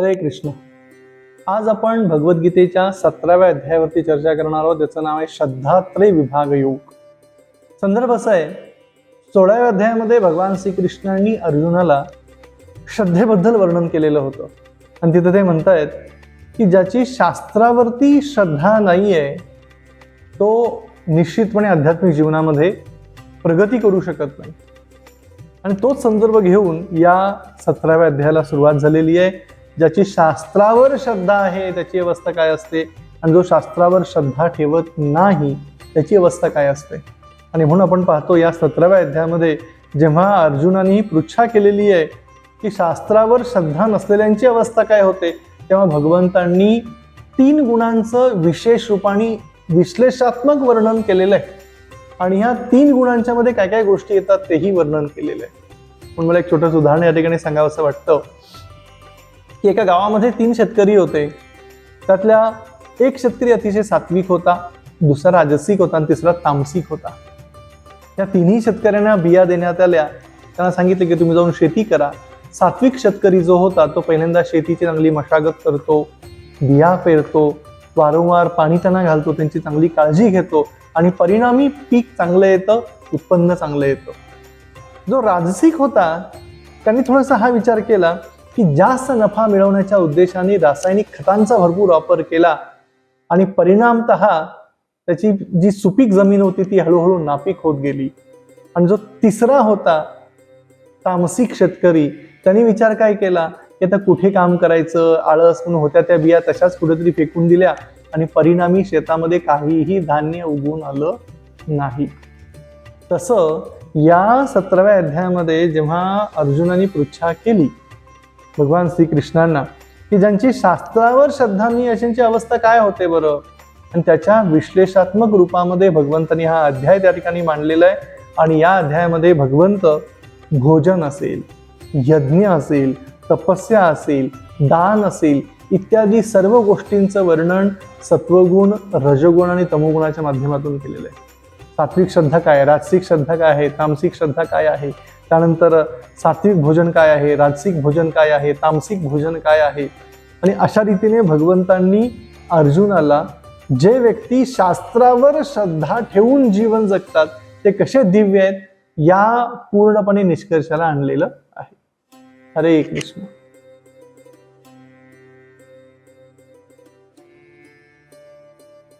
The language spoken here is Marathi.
हरे कृष्ण. आज आपण भगवद्गीतेच्या सतराव्या अध्यायावरती चर्चा करणार आहोत ज्याचं नाव आहे श्रद्धात्रय विभाग योग. संदर्भ असा आहे सोळाव्या अध्यायामध्ये भगवान श्रीकृष्णांनी अर्जुनाला श्रद्धेबद्दल वर्णन केलेलं होतं. आणि तिथं ते म्हणतायत की ज्याची शास्त्रावरती श्रद्धा नाही आहे तो निश्चितपणे आध्यात्मिक जीवनामध्ये प्रगती करू शकत नाही. आणि तोच संदर्भ घेऊन या सतराव्या अध्यायाला सुरुवात झालेली आहे. ज्याची शास्त्रावर श्रद्धा आहे त्याची अवस्था काय असते? आणि जो शास्त्रावर श्रद्धा ठेवत नाही त्याची अवस्था काय असते? आणि म्हणून आपण पाहतो या सतराव्या अध्यायामध्ये जेव्हा अर्जुनाने ही पृच्छा केलेली आहे की शास्त्रावर श्रद्धा नसलेल्यांची अवस्था काय होते? तेव्हा भगवंतांनी तीन गुणांचं विशेष रूपाने विश्लेषात्मक वर्णन केलेलं आहे. आणि ह्या तीन गुणांच्या मध्ये काय काय गोष्टी येतात तेही वर्णन केलेलं आहे. पण मला एक छोटंसं उदाहरण या ठिकाणी सांगावं असं वाटतं. की एका गावामध्ये तीन शेतकरी होते. त्यातल्या एक शेतकरी अतिशय सात्विक होता दुसरा राजसिक होता आणि तिसरा तामसिक होता. या तिन्ही शेतकऱ्यांना बिया देण्यात आल्या. त्यांना सांगितलं की तुम्ही जाऊन शेती करा. सात्विक शेतकरी जो होता तो पहिल्यांदा शेतीची चांगली मशागत करतो बिया पेरतो वारंवार पाणी त्यांना घालतो त्यांची चांगली काळजी घेतो आणि परिणामी पीक चांगलं येतं उत्पन्न चांगलं येतं. जो राजसिक होता त्यांनी थोडासा हा विचार केला की जास्त नफा मिळवण्याच्या उद्देशाने रासायनिक खतांचा भरपूर वापर केला. आणि परिणामत त्याची जी सुपीक जमीन होती ती हळूहळू नापीक होत गेली. आणि जो तिसरा होता तामसिक शेतकरी त्यांनी विचार काय केला? की आता कुठे काम करायचं? आळस म्हणून होत्या त्या बिया तशाच कुठेतरी फेकून दिल्या आणि परिणामी शेतामध्ये काहीही धान्य उगवून आलं नाही. तसं या सतराव्या अध्यायामध्ये जेव्हा अर्जुनाने पृच्छा केली भगवान श्रीकृष्णांना की ज्यांची शास्त्रावर श्रद्धा नाही अशांची अवस्था काय होते बरं? आणि त्याच्या विश्लेषात्मक रूपामध्ये भगवंतांनी हा अध्याय त्या ठिकाणी मांडलेला आहे. आणि या अध्यायामध्ये भगवंत भोजन असेल यज्ञ असेल तपस्या असेल दान असेल इत्यादी सर्व गोष्टींचं वर्णन सत्वगुण रजगुण आणि तमोगुणाच्या माध्यमातून केलेलं आहे. सात्विक श्रद्धा काय आहे? राजसिक श्रद्धा काय आहे? तामसिक श्रद्धा काय आहे? त्यानंतर सात्विक भोजन काय आहे? राजसिक भोजन काय आहे? तामसिक भोजन काय आहे? आणि अशा रीतीने भगवंतांनी अर्जुनाला जे व्यक्ती शास्त्रावर श्रद्धा ठेवून जीवन जगतात ते कसे दिव्य आहेत या पूर्णपणे निष्कर्षाला आणलेलं आहे. हरे कृष्ण.